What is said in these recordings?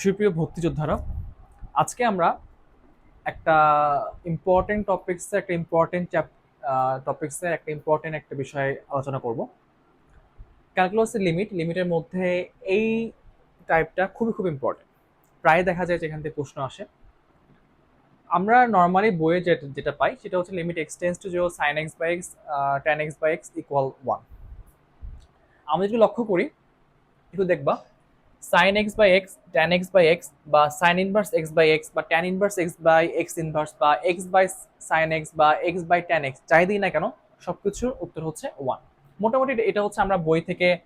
সুপ্রিয় ভক্তিযোদ্ধারা, আজকে আমরা একটা ইম্পর্টেন্ট টপিক্সে একটা ইম্পর্টেন্ট চ্যাপ টপিক্সে একটা ইম্পর্টেন্ট একটা বিষয়ে আলোচনা করব। ক্যালকুলাসের লিমিট লিমিটের মধ্যে এই টাইপটা খুবই খুব ইম্পর্টেন্ট প্রায় দেখা যায় যেখান থেকে প্রশ্ন আসে। আমরা নর্মালি বইয়ে যেটা যেটা পাই সেটা হচ্ছে limit x tends to zero sine x by x tan x by x equal one আমরা যদি লক্ষ্য করি, একটু দেখবা sine x by x tan x by x বা sine inverse x by x বা tan inverse x by x inverse বা x by sign x বা এক্স বাই ট্যান এক্স যাই না কেন সব কিছুর উত্তর হচ্ছে ওয়ান মোটামুটি এটা- হচ্ছে আমরা বই থেকে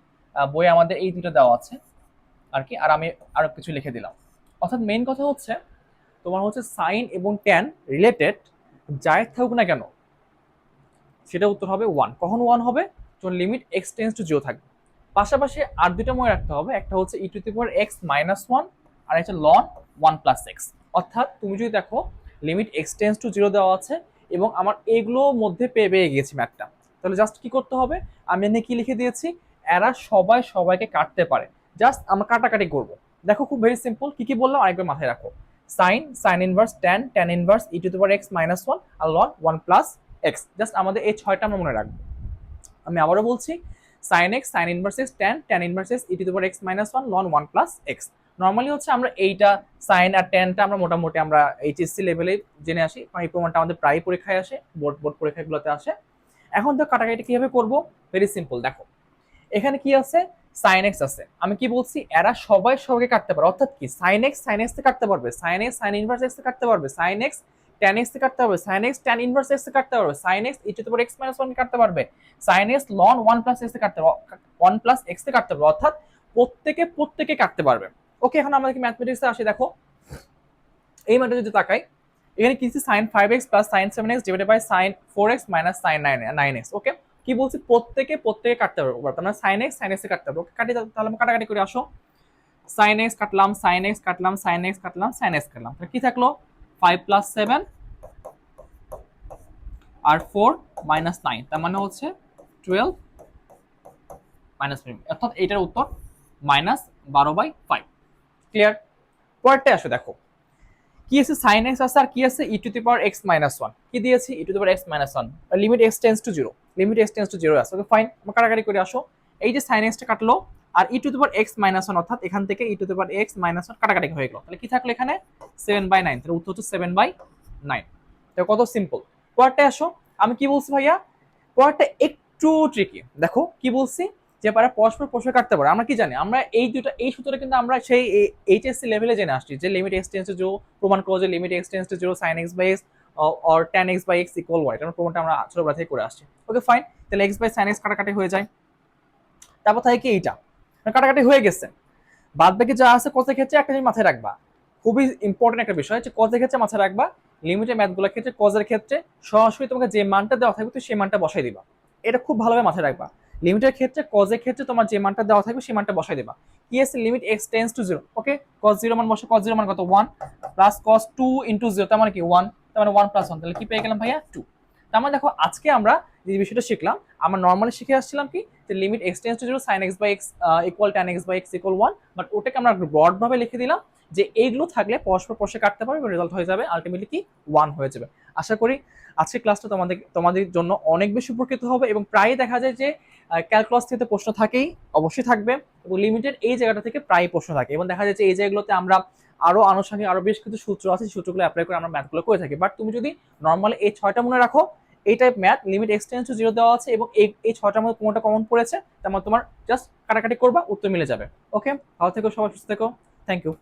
বই আমাদের এই দুটো দেওয়া আছে, আর কি, আর আমি আরও কিছু লিখে দিলাম। অর্থাৎ মেইন কথা হচ্ছে, তোমার হচ্ছে সাইন এবং ট্যান রিলেটেড যাই থাকুক না কেন সেটা উত্তর হবে ওয়ান কখন ওয়ান হবে? যখন লিমিট এক্স টু জিরো থাকবে। পাশাপাশি আর দুটো মনে রাখতে হবে, একটা হচ্ছে e to the power x minus one আর একটা লন ওয়ান প্লাস এক্স অর্থাৎ তুমি যদি দেখো লিমিট এক্স টু জিরো দেওয়া আছে এবং আমার এগুলোর মধ্যে পেয়ে পেয়ে গিয়েছি ম্যাথটা তাহলে জাস্ট কি করতে হবে? আমি এখানে কি লিখে দিয়েছি? এরা সবাই সবাইকে কাটতে পারে। জাস্ট আমরা কাটাকাটি করব। দেখো খুব ভেরি সিম্পল কি কি বললাম? আরেকবার মাথায় রাখো। Sine sine inverse tan tan inverse e to the power x minus one R ln one plus x just আমাদের এই ছয়টা আমরা মনে রাখব। আমি আবারও বলছি sine x sine inverse x tan tan inverse x e to the power x minus one ln one plus x normally হচ্ছে আমরা এইটা সাইন আর ট্যানটা আমরা মোটামুটি আমরা এইচএসসি লেভেলে জেনে আসি এই প্রমাণটা আমাদের প্রায় পরীক্ষায় আসে, বোর্ড বোর্ড পরীক্ষাগুলোতে আসে। এখন তো কাটাকাটি কীভাবে করব? ভেরি সিম্পল দেখো। এখানে কি আছে? সাইন এক্স আছে। আমি কি বলছি? এরা সবাই সবাইকে কাটতে পারে। অর্থাৎ কি? সাইন এক্স সাইন এক্স কাটতে পারবে। Sine x sine inverse x কাটতে পারবে। সাইন এক্স ট্যান এক্স কাটতে পারবে sine x tan inverse x কাটতে পারবে sine x e to minus one কাটতে পারবে x ln one plus x কাটতে ওয়ান প্লাস এক্স কাটতে পারবে, অর্থাৎ প্রত্যেকে প্রত্যেকে কাটতে পারবে। ওকে এখন আমাদেরকে ম্যাথমেটিক্সে আসি, দেখো। এই ম্যাথে যদি তাকাই, এখানে কি x plus sine seven x divided by sine nine nine x okay কি বলছি? প্রত্যেকে প্রত্যেকে কাটতে পারব, তার মানে সাইন এক্স সাইন এক্স কাটতে ওকে কাটি তাহলে আমরা কাটাকাটি করে আসো। সাইন এক্স কাটলাম সাইন এক্স কাটলাম সাইন এক্স কাটলাম সাইন এক্স কাটলাম, তাহলে কি থাকল? ফাইভ প্লাস সেভেন আর ফোর মাইনাস নাইন তার মানে হচ্ছে টুয়েলভ মাইনাস অর্থাৎ এটার উত্তর মাইনাস বারো বাই ফাইভ ক্লিয়ার পরেরটা আসো, দেখো। কি আছে? সাইন এক্স আছে, আর কি আছে? E to the power x minus one কি দিয়েছি? E to the power x minus one limit x tends to zero limit x tends to zero আছে। ওকে ফাইন কাটাকাটি করে আসো। এই যে সাইন এক্সটা কাটলো আর e to the power x minus one অর্থাৎ এখান থেকে e to the power x minus one কাটাকাটি হয়ে গেল। তাহলে কি থাকল এখানে? সেভেন বাই নাইন তাহলে উত্তর হচ্ছে সেভেন বাই নাইন তো কত সিম্পল পরেরটা আসো। আমি কি বলছি ভাইয়া? পরেরটা একটু ট্রিকি দেখো, কি বলছি? যে পারে পরস্পর পরস্পর কাটতে পারে। আমরা কি জানি? আমরা এই দুটো এই সূত্রটা কিন্তু আমরা সেই এইচএসসি লেভেলে জেনে আসছি যে লিমিট এক্সটেন্স জিরো প্রমাণ করো যে limit x tends zero sine x by x or tan x by x equal y এটা প্রমাণটা আমরা ছোটবেলা থেকে করে আসছি। ওকে ফাইন তাহলে এক্স বাই সাইন এক্স কাটাকাটি হয়ে যায়। তারপর থাকে কি এইটা? কাটাকাটি হয়ে গেছে। বাদ বাকি যা আছে কত ক্ষেত্রে একটা জিনিস মাথায় রাখবা। খুবই ইম্পর্টেন্ট একটা বিষয় যে কজের ক্ষেত্রে মাথায় রাখবা লিমিটেড ম্যাথগুলোর ক্ষেত্রে কজের ক্ষেত্রে সরাসরি তোমাকে যে মানটা দেওয়া থাকবে তুমি সেই মানটা বসাই দিবা। এটা খুব ভালোভাবে মাথায় রাখবা। লিমিটের ক্ষেত্রে কজের ক্ষেত্রে তোমার যে মানটা দেওয়া থাকবে সেই মানটা বসাই দেবা। কি আছে limit x tends to zero okay cos zero মান বসে কস জিরো মান কত? One plus cos two into zero তার মানে কি? ওয়ান তার মানে ওয়ান প্লাস ওয়ান তাহলে কি পেয়ে গেলাম ভাইয়া? টু তার মানে দেখো, আজকে আমরা যে বিষয়টা শিখলাম, আমরা নর্মালি শিখে আসছিলাম কি? যে limit x tends to zero sine x by x equal tan x by x equal one but ওটাকে আমরা ব্রড ভাবে লিখে দিলাম যে এইগুলো থাকলে পরস্পর পরস্পর কাটতে পারবে, এবং রেজাল্ট হয়ে যাবে আলটিমেটলি কি? ওয়ান হয়ে যাবে। আশা করি আজকের ক্লাসটা তোমাদের তোমাদের জন্য অনেক বেশি উপকৃত হবে, এবং প্রায় দেখা যায় যে ক্যালকুলাস থেকে প্রশ্ন থাকেই, অবশ্যই থাকবে, এবং লিমিটেড এই জায়গাটা থেকে প্রায় প্রশ্ন থাকে, এবং দেখা যাচ্ছে এই জায়গাগুলোতে আমরা আরও আনুষঙ্গিক আরও বেশ কিছু সূত্র আছে সূত্রগুলো অ্যাপ্লাই করে আমরা ম্যাথগুলো করে থাকি। বাট তুমি যদি নর্মালি এই ছয়টা মনে রাখো, এই type math limit x tends zero দেওয়া আছে এবং এই ছয়টার মধ্যে কোনটা কমন পড়েছে তেমন মধ্যে তোমার জাস্ট কাটাকাটি করবা, উত্তর মিলে যাবে। ওকে ভালো থেকো, সবাই সুস্থ থেকো। Thank you